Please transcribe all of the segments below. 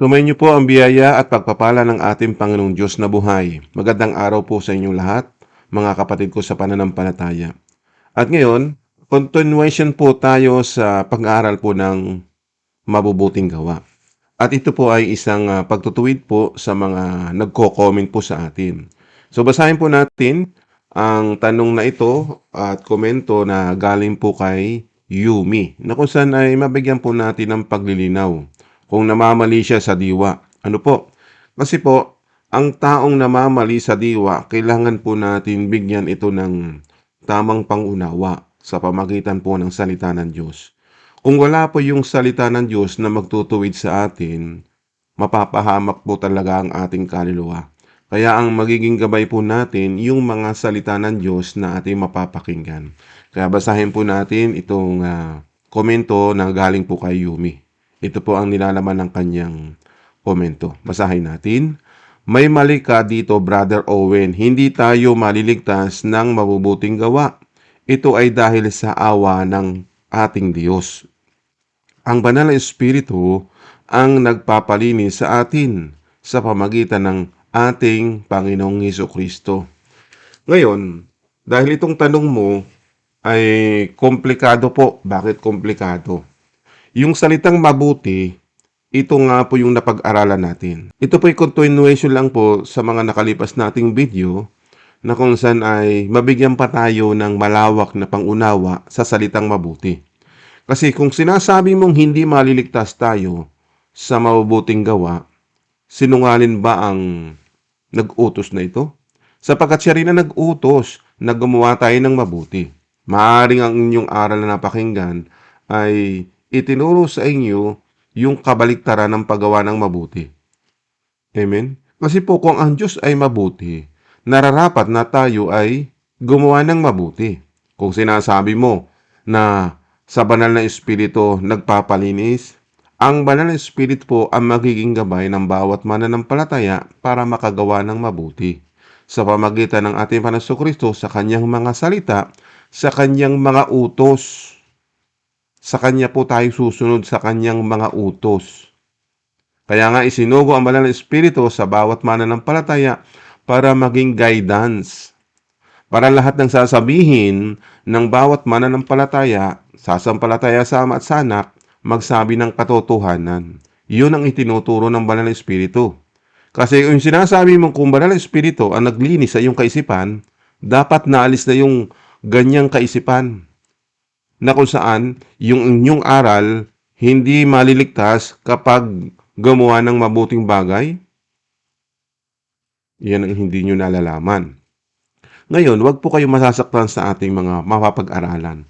Tumayin niyo po ang biyaya at pagpapala ng ating Panginoong Diyos na buhay. Magandang araw po sa inyong lahat, mga kapatid ko sa pananampalataya. At ngayon, continuation po tayo sa pag-aaral po ng mabubuting gawa. At ito po ay isang ah, pagtutuwid po sa mga nagko-comment po sa atin. So basahin po natin ang tanong na ito at komento na galing po kay Yumi na kung saan ay mabigyan po natin ng paglilinaw kung namamali siya sa diwa. Ano po? Kasi po, ang taong namamali sa diwa, kailangan po natin bigyan ito ng tamang pangunawa sa pamagitan po ng salita ng Diyos. Kung wala po yung salita ng Diyos na magtutuwid sa atin, mapapahamak po talaga ang ating kaluluwa. Kaya ang magiging gabay po natin yung mga salita ng Diyos na ating mapapakinggan. Kaya basahin po natin itong ah, komento na galing po kay Yumi. Ito po ang nilalaman ng kanyang komento. Basahin natin. May mali ka dito, Brother Owen. Hindi tayo maliligtas ng mabubuting gawa. Ito ay dahil sa awa ng ating Diyos. Ang banal na Espiritu ang nagpapalinis sa atin sa pamagitan ng ating Panginoong Heso Kristo. Ngayon, dahil itong tanong mo ay komplikado po. Bakit komplikado? Yung salitang mabuti, ito nga po yung napag-aralan natin. Ito po ay continuation lang po sa mga nakalipas nating video na kung saan ay mabigyan pa tayo ng malawak na pangunawa sa salitang mabuti. Kasi kung sinasabi mong hindi maliligtas tayo sa mabubuting gawa, sinungalin ba ang nag-utos na ito? Sapagkat siya rin ang nag-utos na gumawa tayo ng mabuti. Maaring ang inyong aral na napakinggan ay itinuro sa inyo yung kabaliktaran ng paggawa ng mabuti. Amen? Kasi po kung ang Diyos ay mabuti, nararapat na tayo ay gumawa ng mabuti. Kung sinasabi mo na sa banal na espiritu nagpapalinis, ang banal na espiritu po ang magiging gabay ng bawat mananampalataya para makagawa ng mabuti. Sa pamagitan ng ating Panaso Kristo sa kanyang mga salita, sa kanyang mga utos. Sa kanya po tayo susunod sa kanyang mga utos. Kaya nga isinugo ang banal na espiritu sa bawat mananampalataya para maging guidance. Para lahat ng sasabihin ng bawat mananampalataya, sasampalataya sa ama at sa anak, magsabi ng katotohanan. Yun ang itinuturo ng banal na espiritu. Kasi yung sinasabi mong kung banal na espiritu ang naglinis sa iyong kaisipan, dapat naalis na yung ganyang kaisipan na kung saan yung inyong aral hindi maliligtas kapag gumawa ng mabuting bagay, yan ang hindi nyo nalalaman. Ngayon, wag po kayo masasaktan sa ating mga mapapag-aralan.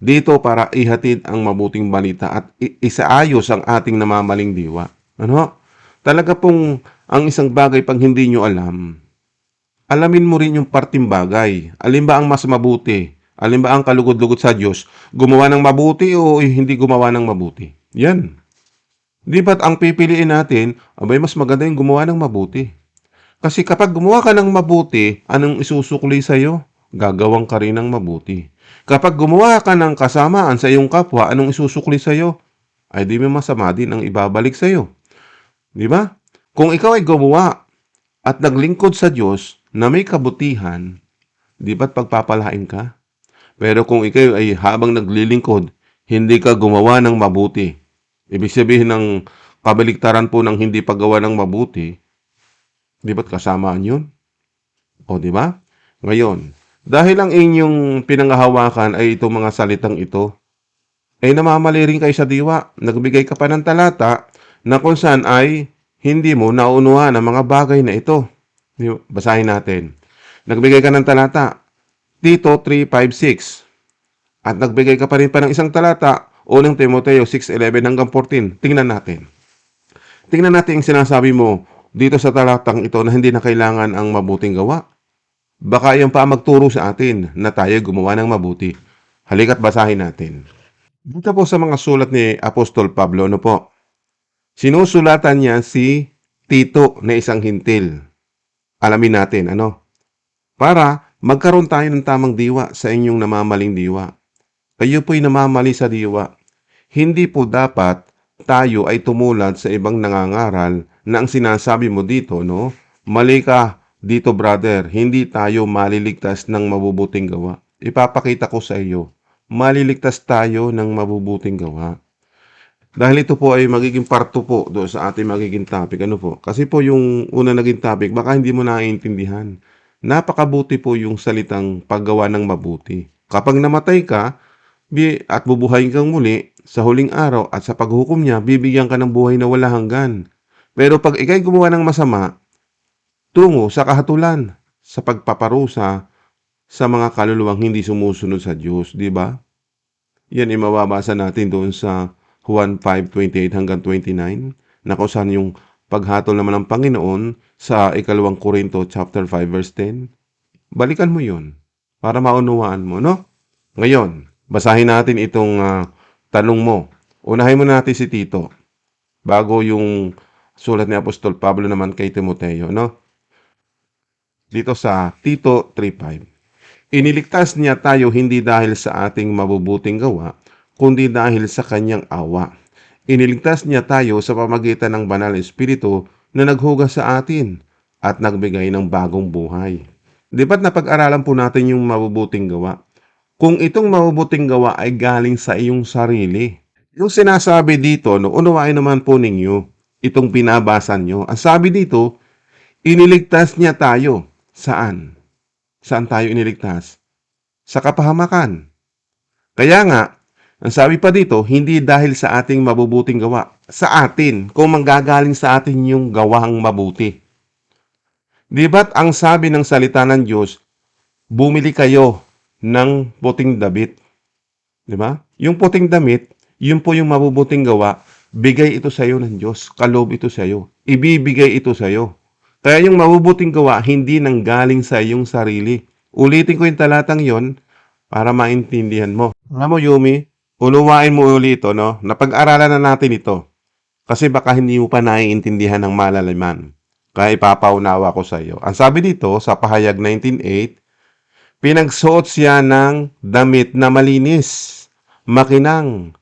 Dito para ihatid ang mabuting balita at isaayos ang ating namamaling diwa. Ano? Talaga pong ang isang bagay pag hindi nyo alam, alamin mo rin yung parting bagay. Alin ba ang mas mabuti? Alin ba ang kalugod-lugod sa Diyos? Gumawa ng mabuti o hindi gumawa ng mabuti? Yan. Di ba't ang pipiliin natin, abay mas maganda yung gumawa ng mabuti. Kasi kapag gumawa ka ng mabuti, anong isusukli sa'yo? Gagawang ka rin ng mabuti. Kapag gumawa ka ng kasamaan sa iyong kapwa, anong isusukli sa'yo? Ay di may masama din ang ibabalik sa'yo. Di ba? Kung ikaw ay gumawa at naglingkod sa Diyos na may kabutihan, di ba't pagpapalain ka? Pero kung ikaw ay habang naglilingkod, hindi ka gumawa ng mabuti. Ibig sabihin ng kabaliktaran po ng hindi paggawa ng mabuti, di ba't kasamaan yun? O di ba? Ngayon, dahil ang inyong pinangahawakan ay itong mga salitang ito, ay namamali rin kayo sa diwa. Nagbigay ka pa ng talata na kung saan ay hindi mo naunuhan ang mga bagay na ito. Basahin natin. Nagbigay ka ng talata, Tito 3.5.6. At nagbigay ka pa rin pa ng isang talata, unang Timoteo 6.11 hanggang 14. Tingnan natin. Tingnan natin ang sinasabi mo dito sa talatang ito na hindi na kailangan ang mabuting gawa. Baka yan pa magturo sa atin na tayo gumawa ng mabuti. Halika't basahin natin. Dito po sa mga sulat ni Apostol Pablo, ano po? Sinusulatan niya si Tito na isang hintil. Alamin natin, ano? Para magkaroon tayo ng tamang diwa sa inyong namamaling diwa. Kayo po'y namamali sa diwa. Hindi po dapat tayo ay tumulad sa ibang nangangaral na ang sinasabi mo dito, no? Mali ka dito, brother. Hindi tayo maliligtas ng mabubuting gawa. Ipapakita ko sa iyo, maliligtas tayo ng mabubuting gawa. Dahil ito po ay magiging parto po doon sa ating magiging topic. Ano po? Kasi po yung una naging topic, baka hindi mo naiintindihan. Napakabuti po yung salitang paggawa ng mabuti. Kapag namatay ka, at bubuhayin kang muli, sa huling araw at sa paghukom niya, bibigyan ka ng buhay na wala hanggan. Pero pag ikay gumawa ng masama, tungo sa kahatulan, sa pagpaparusa sa mga kaluluwang hindi sumusunod sa Diyos, di ba? Yan ay mababasa natin doon sa Juan 5:28 hanggang 29 na kung saan yung paghatol naman ng Panginoon sa ikalawang Korinto chapter 5 verse 10. Balikan mo yun para maunawaan mo, no? Ngayon, basahin natin itong ah, tanong mo. Unahin mo natin si Tito bago yung sulat ni Apostol Pablo naman kay Timoteo, no? Dito sa Tito 3.5. Iniligtas niya tayo hindi dahil sa ating mabubuting gawa, kundi dahil sa kanyang awa. Iniligtas niya tayo sa pamagitan ng banal na espiritu na naghugas sa atin at nagbigay ng bagong buhay. Di ba't napag-aralan po natin yung mabubuting gawa? Kung itong mabubuting gawa ay galing sa iyong sarili. Yung sinasabi dito, no, unawain naman po ninyo itong binabasa nyo. Ang sabi dito, iniligtas niya tayo. Saan? Saan tayo iniligtas? Sa kapahamakan. Kaya nga, ang sabi pa dito, hindi dahil sa ating mabubuting gawa. Sa atin, kung manggagaling sa atin yung gawang mabuti. Di ba't ang sabi ng salita ng Diyos, bumili kayo ng puting damit. Di ba? Yung puting damit, yun po yung mabubuting gawa, bigay ito sa iyo ng Diyos. Kalob ito sa iyo. Ibibigay ito sa iyo. Kaya yung mabubuting gawa, hindi nanggaling sa iyong sarili. Ulitin ko yung talatang yon para maintindihan mo. Alam mo, Yumi, unuwain mo ulit ito, no? Napag-aralan na natin ito. Kasi baka hindi mo pa naiintindihan ng malalaman. Kaya ipapaunawa ko sa iyo. Ang sabi dito, sa pahayag 19.8, pinagsuot siya ng damit na malinis, makinang,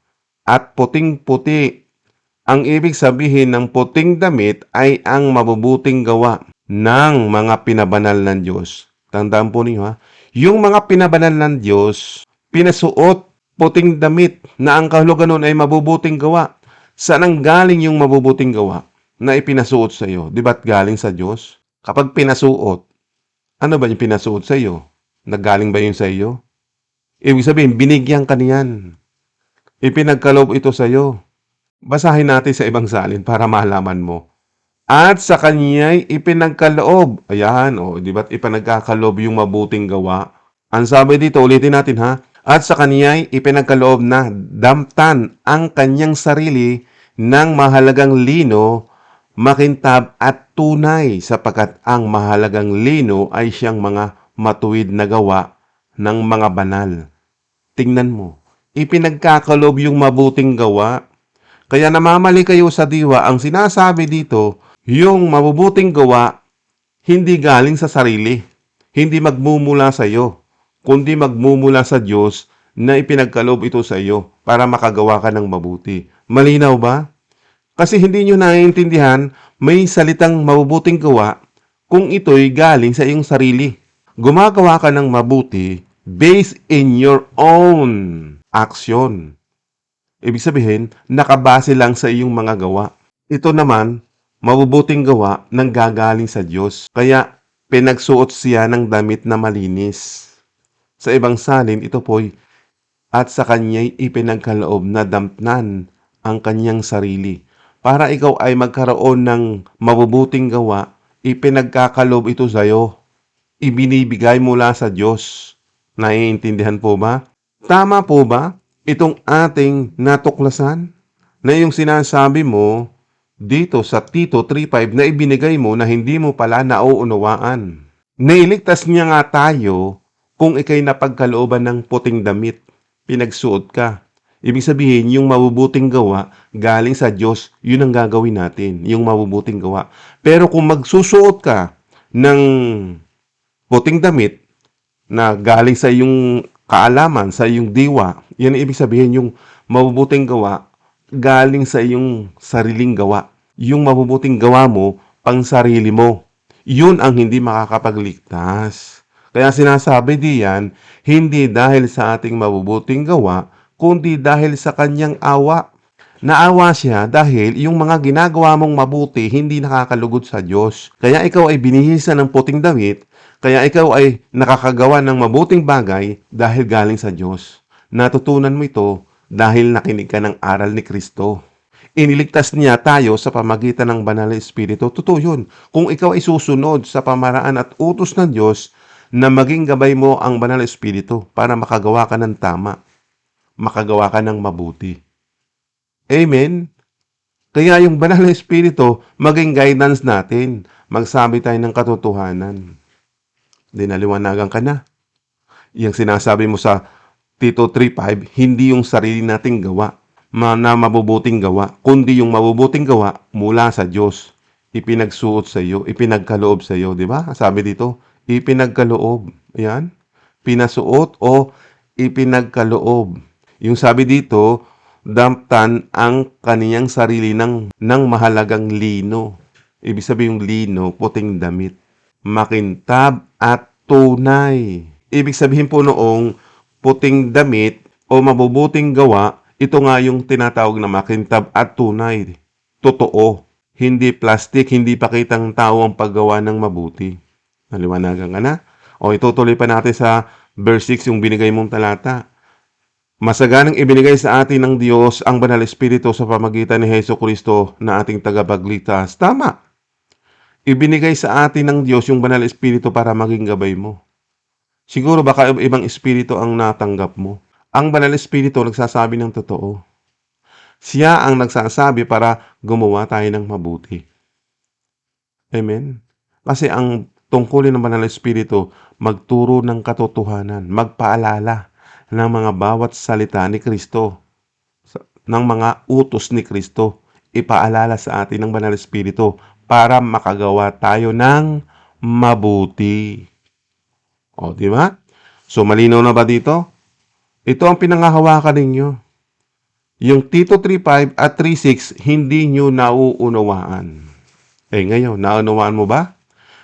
at puting-puti ang ibig sabihin ng puting damit ay ang mabubuting gawa ng mga pinabanal ng Diyos. Tandaan po niyo ha. Yung mga pinabanal ng Diyos, pinasuot puting damit na ang kahulugan nun ay mabubuting gawa. Saan ang galing yung mabubuting gawa na ipinasuot sa iyo? Di ba't galing sa Diyos? Kapag pinasuot, ano ba yung pinasuot sa iyo? Naggaling ba yun sa iyo? Ibig sabihin, binigyan ka niyan. Ipinagkaloob ito sa iyo. Basahin natin sa ibang salin para malaman mo. At sa kanya'y ipinagkaloob. Ayan, o, di ba't ipinagkakaloob yung mabuting gawa? Ang sabi dito, ulitin natin ha. At sa kanya'y ipinagkaloob na damtan ang kanyang sarili ng mahalagang lino, makintab at tunay sapagkat ang mahalagang lino ay siyang mga matuwid na gawa ng mga banal. Tingnan mo, ipinagkakaloob yung mabuting gawa kaya namamali kayo sa diwa, ang sinasabi dito, yung mabubuting gawa, hindi galing sa sarili. Hindi magmumula sa iyo, kundi magmumula sa Diyos na ipinagkaloob ito sa iyo para makagawa ka ng mabuti. Malinaw ba? Kasi hindi nyo naiintindihan, may salitang mabubuting gawa kung ito'y galing sa iyong sarili. Gumagawa ka ng mabuti based in your own action. Ibig sabihin, nakabase lang sa iyong mga gawa. Ito naman, mabubuting gawa ng gagaling sa Diyos. Kaya, pinagsuot siya ng damit na malinis. Sa ibang salin, ito po'y, at sa kanya'y ipinagkaloob na dampnan ang kanyang sarili. Para ikaw ay magkaroon ng mabubuting gawa, ipinagkakaloob ito sa iyo. Ibinibigay mula sa Diyos. Naiintindihan po ba? Tama po ba? itong ating natuklasan na yung sinasabi mo dito sa Tito 3.5 na ibinigay mo na hindi mo pala nauunawaan. Nailigtas niya nga tayo kung ikay napagkalooban ng puting damit, pinagsuot ka. Ibig sabihin, yung mabubuting gawa galing sa Diyos, yun ang gagawin natin, yung mabubuting gawa. Pero kung magsusuot ka ng puting damit na galing sa iyong kaalaman, sa iyong diwa, yan ang ibig sabihin yung mabubuting gawa galing sa iyong sariling gawa. Yung mabubuting gawa mo, pang sarili mo. Yun ang hindi makakapagligtas. Kaya sinasabi diyan, hindi dahil sa ating mabubuting gawa, kundi dahil sa kanyang awa. Naawa siya dahil yung mga ginagawa mong mabuti hindi nakakalugod sa Diyos. Kaya ikaw ay binihisan ng puting damit, kaya ikaw ay nakakagawa ng mabuting bagay dahil galing sa Diyos. Natutunan mo ito dahil nakinig ka ng aral ni Kristo. Iniligtas niya tayo sa pamagitan ng banal na Espiritu. Totoo yun. Kung ikaw ay susunod sa pamaraan at utos ng Diyos na maging gabay mo ang banal na Espiritu para makagawa ka ng tama, makagawa ka ng mabuti. Amen? Kaya yung banal na Espiritu, maging guidance natin. Magsabi tayo ng katotohanan. Dinaliwanagan ka na. Yung sinasabi mo sa Tito 3.5, hindi yung sarili nating gawa na mabubuting gawa, kundi yung mabubuting gawa mula sa Diyos. Ipinagsuot sa iyo, ipinagkaloob sa iyo, di ba? Sabi dito, ipinagkaloob. Ayan. Pinasuot o ipinagkaloob. Yung sabi dito, damtan ang kaniyang sarili ng, ng mahalagang lino. Ibig sabihin yung lino, puting damit. Makintab at tunay. Ibig sabihin po noong puting damit o mabubuting gawa, ito nga yung tinatawag na makintab at tunay. Totoo. Hindi plastic, hindi pakitang tao ang paggawa ng mabuti. Naliwanagan ka na? O itutuloy pa natin sa verse 6 yung binigay mong talata. Masaganang ibinigay sa atin ng Diyos ang Banal Espiritu sa pamagitan ni Heso Kristo na ating tagapagligtas. Tama. Ibinigay sa atin ng Diyos yung Banal Espiritu para maging gabay mo. Siguro baka ibang espiritu ang natanggap mo. Ang Banal Espiritu nagsasabi ng totoo. Siya ang nagsasabi para gumawa tayo ng mabuti. Amen? Kasi ang tungkulin ng Banal Espiritu, magturo ng katotohanan, magpaalala ng mga bawat salita ni Kristo, ng mga utos ni Kristo, ipaalala sa atin ng Banal Espiritu para makagawa tayo ng mabuti. O, di ba? So, malinaw na ba dito? Ito ang pinangahawakan ninyo. Yung Tito 3.5 at 3.6, hindi nyo nauunawaan. Eh ngayon, naunawaan mo ba?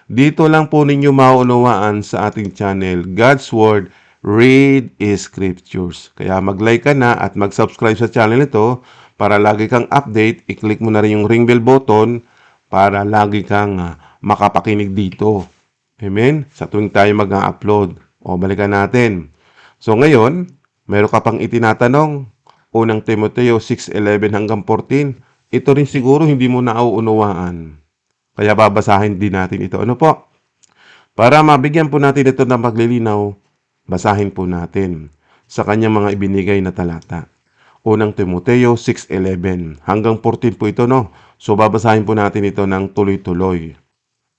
Dito lang po ninyo maunawaan sa ating channel, God's Word, Read Scriptures. Kaya mag-like ka na at mag-subscribe sa channel ito para lagi kang update. I-click mo na rin yung ring bell button para lagi kang ah, makapakinig dito. Amen? Sa tuwing tayo mag-upload. O, balikan natin. So ngayon, meron ka pang itinatanong. Unang Timoteo 6.11 hanggang 14. Ito rin siguro hindi mo nauunawaan. Kaya babasahin din natin ito. Ano po? Para mabigyan po natin ito ng paglilinaw, basahin po natin sa kanyang mga ibinigay na talata. Unang Timoteo 6.11 hanggang 14 po ito, no? So babasahin po natin ito ng tuloy-tuloy.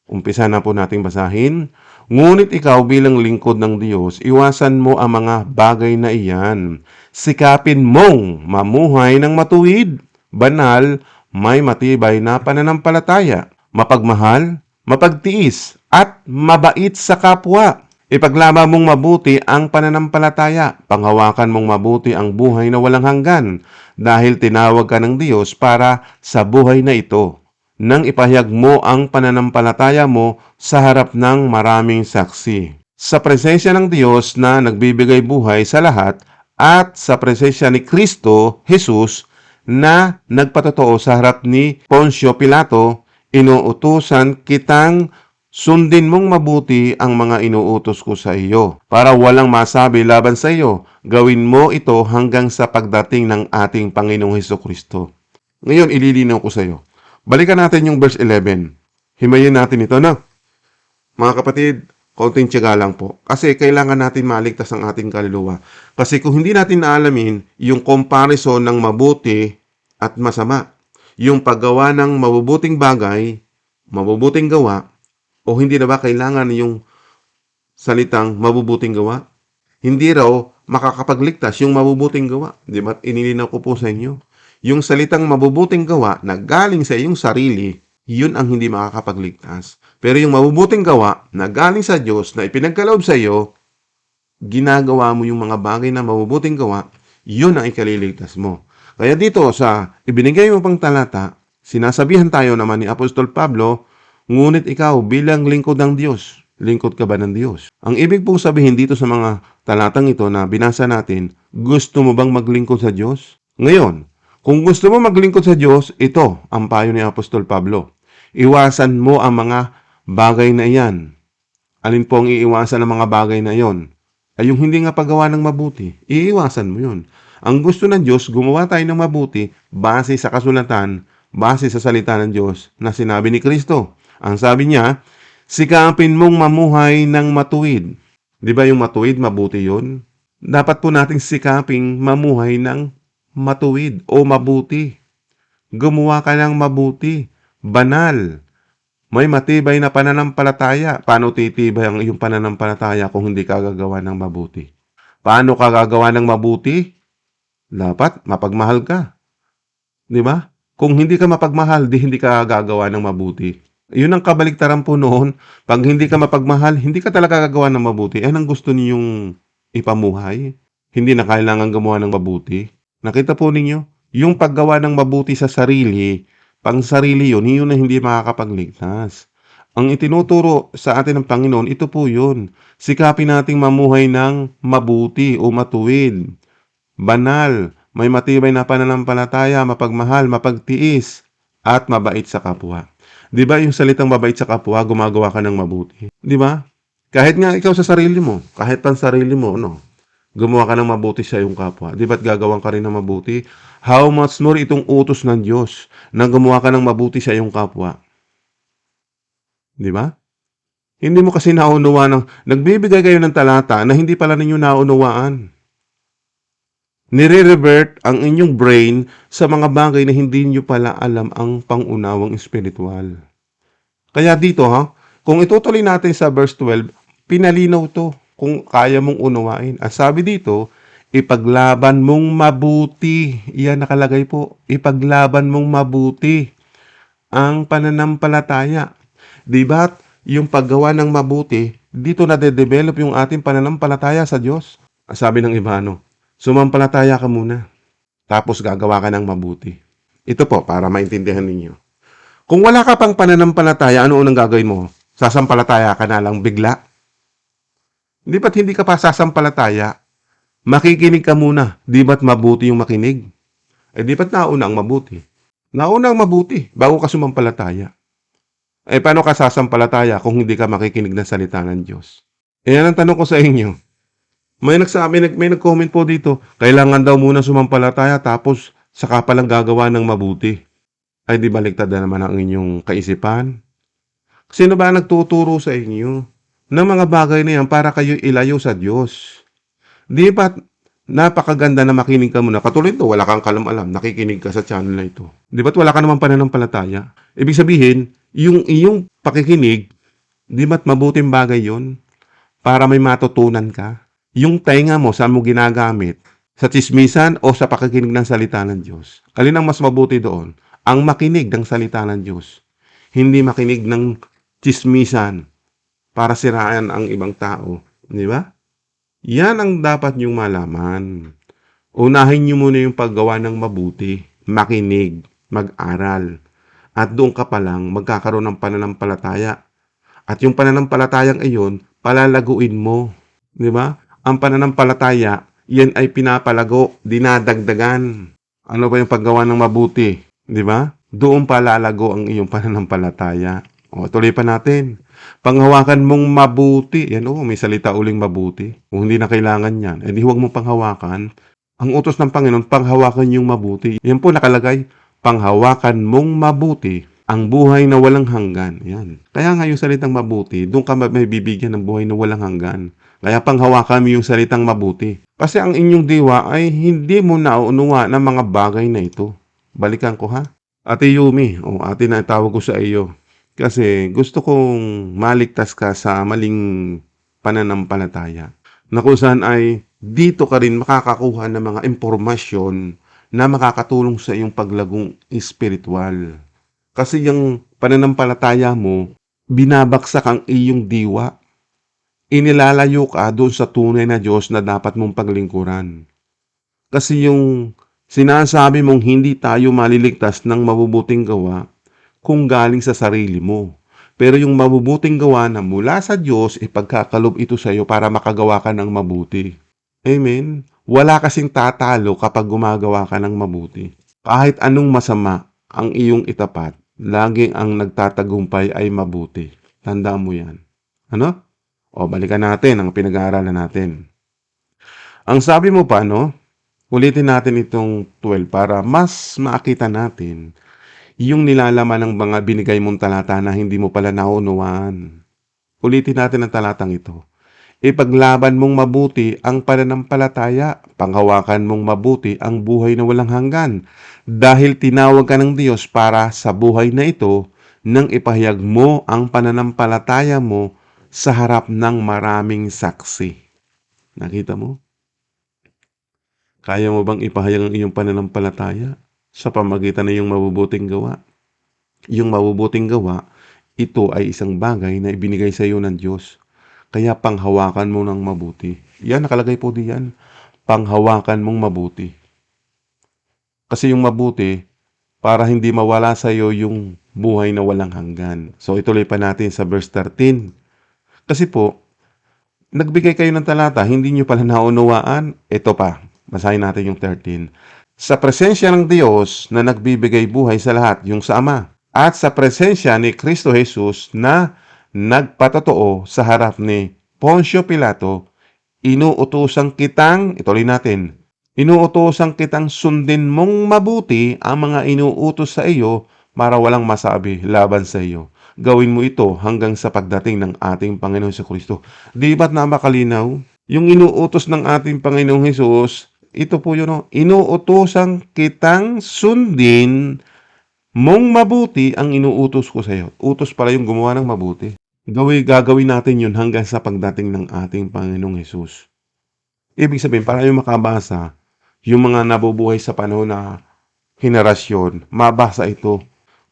Umpisa na po nating basahin. Ngunit ikaw bilang lingkod ng Diyos, iwasan mo ang mga bagay na iyan. Sikapin mong mamuhay ng matuwid, banal, may matibay na pananampalataya, mapagmahal, mapagtiis, at mabait sa kapwa. Ipaglaban mong mabuti ang pananampalataya, panghawakan mong mabuti ang buhay na walang hanggan, dahil tinawag ka ng Diyos para sa buhay na ito nang ipahayag mo ang pananampalataya mo sa harap ng maraming saksi. Sa presensya ng Diyos na nagbibigay buhay sa lahat at sa presensya ni Kristo Jesus na nagpatotoo sa harap ni Poncio Pilato, inuutusan kitang sundin mong mabuti ang mga inuutos ko sa iyo para walang masabi laban sa iyo. Gawin mo ito hanggang sa pagdating ng ating Panginoong Heso Kristo. Ngayon, ililinaw ko sa iyo. Balikan natin yung verse 11. Himayin natin ito na. Mga kapatid, konting tiyaga lang po. Kasi kailangan natin maligtas ang ating kaluluwa. Kasi kung hindi natin naalamin yung comparison ng mabuti at masama, yung paggawa ng mabubuting bagay, mabubuting gawa, o hindi na ba kailangan yung salitang mabubuting gawa? Hindi raw makakapagligtas yung mabubuting gawa. Di ba? Inilinaw ko po sa inyo. Yung salitang mabubuting gawa na galing sa iyong sarili, yun ang hindi makakapagligtas. Pero yung mabubuting gawa na galing sa Diyos na ipinagkaloob sa iyo, ginagawa mo yung mga bagay na mabubuting gawa, yun ang ikaliligtas mo. Kaya dito sa ibinigay mo pang talata, sinasabihan tayo naman ni Apostol Pablo, ngunit ikaw bilang lingkod ng Diyos, lingkod ka ba ng Diyos? Ang ibig pong sabihin dito sa mga talatang ito na binasa natin, gusto mo bang maglingkod sa Diyos? Ngayon, kung gusto mo maglingkod sa Diyos, ito ang payo ni Apostol Pablo. Iwasan mo ang mga bagay na iyan. Alin po ang iiwasan ng mga bagay na iyon? Ay yung hindi nga paggawa ng mabuti, iiwasan mo yun. Ang gusto ng Diyos, gumawa tayo ng mabuti base sa kasulatan, base sa salita ng Diyos na sinabi ni Kristo. Ang sabi niya, sikapin mong mamuhay ng matuwid. Di ba yung matuwid, mabuti yun? Dapat po nating sikaping mamuhay ng matuwid o mabuti. Gumawa ka ng mabuti, banal. May matibay na pananampalataya. Paano titibay ang iyong pananampalataya kung hindi ka gagawa ng mabuti? Paano ka gagawa ng mabuti? Dapat mapagmahal ka. Di ba? Kung hindi ka mapagmahal, di hindi ka gagawa ng mabuti. Yun ang kabaliktaran po noon. Pag hindi ka mapagmahal, hindi ka talaga gagawa ng mabuti. Yan ang gusto ninyong ipamuhay. Hindi na kailangan gumawa ng mabuti. Nakita po ninyo? Yung paggawa ng mabuti sa sarili, pang sarili yun, yun na hindi makakapagligtas. Ang itinuturo sa atin ng Panginoon, ito po yun. Sikapin nating mamuhay ng mabuti o matuwid. Banal, may matibay na pananampalataya, mapagmahal, mapagtiis, at mabait sa kapwa. Di ba yung salitang mabait sa kapwa, gumagawa ka ng mabuti? Di ba? Kahit nga ikaw sa sarili mo, kahit pang sarili mo, no? Gumawa ka ng mabuti sa iyong kapwa. Di ba't gagawin ka rin ng mabuti? How much more itong utos ng Diyos na gumawa ka ng mabuti sa iyong kapwa? Di ba? Hindi mo kasi naunawa ng... Nagbibigay kayo ng talata na hindi pala ninyo naunawaan. Nire-revert ang inyong brain sa mga bagay na hindi nyo pala alam ang pangunawang espiritual. Kaya dito ha, kung itutuloy natin sa verse 12, pinalinaw to kung kaya mong unawain. At sabi dito, ipaglaban mong mabuti. Iyan nakalagay po. Ipaglaban mong mabuti ang pananampalataya. Di ba? Yung paggawa ng mabuti, dito na de-develop yung ating pananampalataya sa Diyos. Sabi ng iba, ano, sumampalataya ka muna. Tapos gagawa ka ng mabuti. Ito po, para maintindihan ninyo. Kung wala ka pang pananampalataya, ano unang gagawin mo? Sasampalataya ka na lang bigla? Di ba't hindi ka pa sasampalataya? Makikinig ka muna. Di ba't mabuti yung makinig? Eh di ba't nauna ang mabuti? Nauna ang mabuti bago ka sumampalataya. Eh paano ka sasampalataya kung hindi ka makikinig ng salita ng Diyos? Eh yan ang tanong ko sa inyo. May nagsabi, nag- may nag-comment po dito, kailangan daw muna sumampalataya tapos saka palang gagawa ng mabuti. Ay di baliktad na naman ang inyong kaisipan? Sino ba nagtuturo sa inyo ng mga bagay na yan para kayo ilayo sa Diyos? Di ba napakaganda na makinig ka muna? Katulad ito, wala kang kalam-alam, nakikinig ka sa channel na ito. Di ba't wala ka naman pananampalataya? Ibig sabihin, yung iyong pakikinig, di ba't mabuting bagay yon para may matutunan ka? Yung tainga mo, saan mo ginagamit? Sa chismisan o sa pakikinig ng salita ng Diyos? Alin ang mas mabuti doon? Ang makinig ng salita ng Diyos. Hindi makinig ng chismisan para siraan ang ibang tao. Di ba? Yan ang dapat niyong malaman. Unahin niyo muna yung paggawa ng mabuti, makinig, mag-aral. At doon ka pa lang magkakaroon ng pananampalataya. At yung pananampalatayang iyon, palalaguin mo. Di ba? Ang pananampalataya, yan ay pinapalago, dinadagdagan. Ano ba yung paggawa ng mabuti? Di ba? Doon palalago ang iyong pananampalataya. O, tuloy pa natin. Panghawakan mong mabuti. Yan o, may salita uling mabuti. Kung hindi na kailangan yan, edi huwag mong panghawakan. Ang utos ng Panginoon, panghawakan yung mabuti. Yan po nakalagay, panghawakan mong mabuti ang buhay na walang hanggan. Yan. Kaya nga yung salitang mabuti, doon ka may bibigyan ng buhay na walang hanggan. Kaya panghawakan mo yung salitang mabuti. Kasi ang inyong diwa ay hindi mo nauunuwa ng mga bagay na ito. Balikan ko ha. Ate Yumi, o ate na tawag ko sa iyo. Kasi gusto kong maligtas ka sa maling pananampalataya. Na kung saan ay dito ka rin makakakuha ng mga impormasyon na makakatulong sa iyong paglagong espiritual. Kasi yung pananampalataya mo, binabaksak ang iyong diwa. Inilalayo ka doon sa tunay na Diyos na dapat mong paglingkuran. Kasi yung sinasabi mong hindi tayo maliligtas ng mabubuting gawa kung galing sa sarili mo. Pero yung mabubuting gawa na mula sa Diyos, ipagkakalob ito sa iyo para makagawa ka ng mabuti. Amen? Wala kasing tatalo kapag gumagawa ka ng mabuti. Kahit anong masama ang iyong itapat, laging ang nagtatagumpay ay mabuti. Tandaan mo yan. Ano? O, balikan natin ang pinag-aaralan natin. Ang sabi mo pa, no? Ulitin natin itong 12 para mas makita natin yung nilalaman ng mga binigay mong talata na hindi mo pala naunawaan. Ulitin natin ang talatang ito. Ipaglaban mong mabuti ang pananampalataya, panghawakan mong mabuti ang buhay na walang hanggan, dahil tinawag ka ng Diyos para sa buhay na ito nang ipahayag mo ang pananampalataya mo sa harap ng maraming saksi. Nakita mo? Kaya mo bang ipahayag ang iyong pananampalataya sa pamagitan ng iyong mabubuting gawa? Yung mabubuting gawa, ito ay isang bagay na ibinigay sa iyo ng Diyos. Kaya panghawakan mo ng mabuti. Yan, nakalagay po diyan. Panghawakan mong mabuti. Kasi yung mabuti, para hindi mawala sa iyo yung buhay na walang hanggan. So ituloy pa natin sa verse 13. Kasi po, nagbigay kayo ng talata, hindi nyo pala naunawaan. Ito pa, basahin natin yung 13. Sa presensya ng Diyos na nagbibigay buhay sa lahat, yung sa Ama, at sa presensya ni Kristo Jesus na nagpatotoo sa harap ni Poncio Pilato, inuutusan kitang, ituloy natin, inuutusan kitang sundin mong mabuti ang mga inuutos sa iyo para walang masabi laban sa iyo. Gawin mo ito hanggang sa pagdating ng ating Panginoon sa Kristo. Di ba't na makalinaw? Yung inuutos ng ating Panginoong Hesus, ito po yun, no? inuutosan kitang sundin mong mabuti ang inuutos ko sa iyo. Utos pala yung gumawa ng mabuti. Gawin, gagawin natin yun hanggang sa pagdating ng ating Panginoong Hesus. Ibig sabihin, para yung makabasa, yung mga nabubuhay sa panahon na henerasyon, mabasa ito.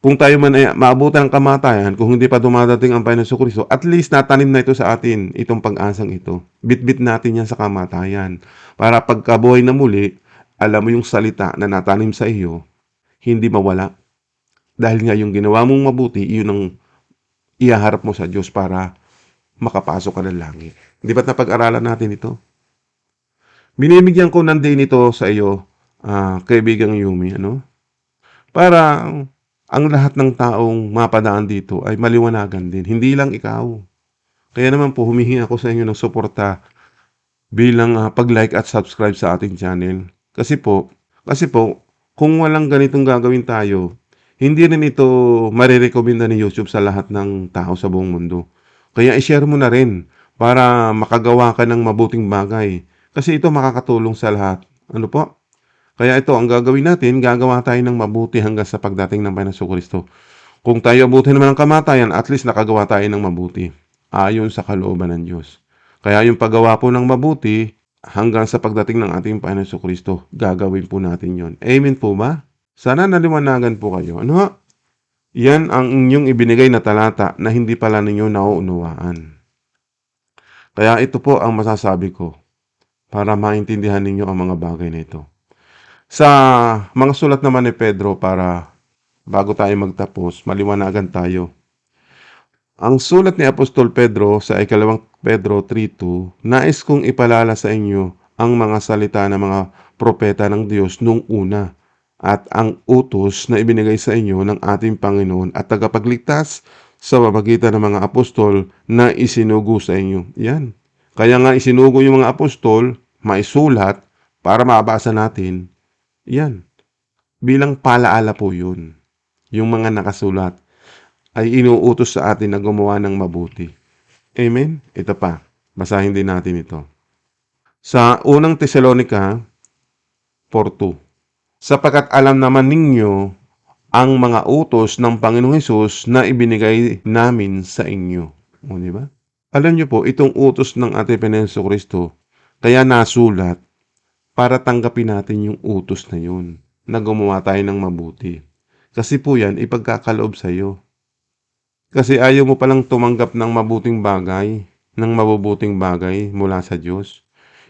Kung tayo man ay maabutan ng kamatayan, kung hindi pa dumadating ang Panginoon sa Kristo, at least natanim na ito sa atin, itong pag-asang ito. Bitbit natin yan sa kamatayan. Para pagkabuhay na muli, alam mo yung salita na natanim sa iyo, hindi mawala. Dahil nga yung ginawa mong mabuti, iyon ang ihaharap mo sa Diyos para makapasok ka ng langit. Di ba't napag-aralan natin ito? Binibigyan ko ng day nito sa iyo, ah, kaibigang Yumi, ano? Para ang lahat ng taong mapadaan dito ay maliwanagan din. Hindi lang ikaw. Kaya naman po, humihingi ako sa inyo ng suporta bilang ah, pag-like at subscribe sa ating channel. Kasi po, kasi po, kung walang ganitong gagawin tayo, hindi rin ito marirekomenda ni YouTube sa lahat ng tao sa buong mundo. Kaya i-share mo na rin para makagawa ka ng mabuting bagay. Kasi ito makakatulong sa lahat. Ano po? Kaya ito, ang gagawin natin, gagawa tayo ng mabuti hanggang sa pagdating ng Panginoon Kristo. Kung tayo abutin naman ng kamatayan, at least nakagawa tayo ng mabuti. Ayon sa kalooban ng Diyos. Kaya yung paggawa po ng mabuti, hanggang sa pagdating ng ating Panginoon Kristo, gagawin po natin yon. Amen po ba? Sana naliwanagan po kayo. Ano? Yan ang inyong ibinigay na talata na hindi pala ninyo nauunawaan. Kaya ito po ang masasabi ko para maintindihan ninyo ang mga bagay na ito. Sa mga sulat naman ni Pedro para bago tayo magtapos, maliwanagan tayo. Ang sulat ni Apostol Pedro sa ikalawang Pedro 3.2, nais kong ipalala sa inyo ang mga salita ng mga propeta ng Diyos nung una at ang utos na ibinigay sa inyo ng ating Panginoon at tagapagligtas sa pamagitan ng mga apostol na isinugo sa inyo. Yan. Kaya nga isinugo yung mga apostol, maisulat para mabasa natin. Yan. Bilang palaala po yun. Yung mga nakasulat ay inuutos sa atin na gumawa ng mabuti. Amen? Ito pa. Basahin din natin ito. Sa unang Tesalonika 4.2 Sapagkat alam naman ninyo ang mga utos ng Panginoong Hesus na ibinigay namin sa inyo. O, di ba? Alam niyo po, itong utos ng ating Panginoon Kristo, kaya nasulat para tanggapin natin yung utos na yun, na gumawa tayo ng mabuti. Kasi po yan, ipagkakaloob sa iyo. Kasi ayaw mo palang tumanggap ng mabuting bagay, ng mabubuting bagay mula sa Diyos.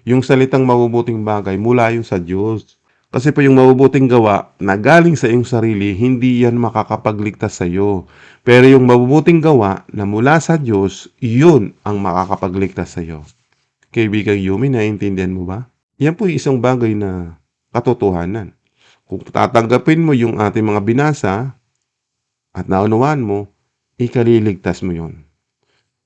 yung salitang mabubuting bagay mula yung sa Diyos. Kasi po yung mabubuting gawa na galing sa iyong sarili, hindi yan makakapagligtas sa iyo. Pero yung mabubuting gawa na mula sa Diyos, yun ang makakapagligtas sa iyo. Kaibigang Yumi, naiintindihan mo ba? Yan po isang bagay na katotohanan. Kung tatanggapin mo yung ating mga binasa at naunawaan mo, ikaliligtas mo yun.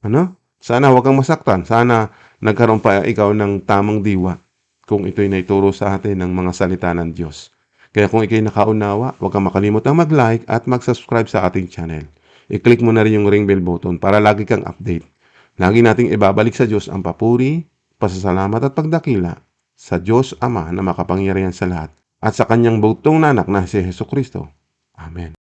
Ano? Sana huwag kang masaktan. Sana nagkaroon pa ikaw ng tamang diwa kung ito'y naituro sa atin ng mga salita ng Diyos. Kaya kung ikay nakaunawa, huwag kang makalimutang mag-like at mag-subscribe sa ating channel. I-click mo na rin yung ring bell button para lagi kang update. Lagi nating ibabalik sa Diyos ang papuri, pasasalamat at pagdakila sa Diyos Ama na makapangyarihan sa lahat at sa kanyang bugtong nanak na si Heso Kristo. Amen.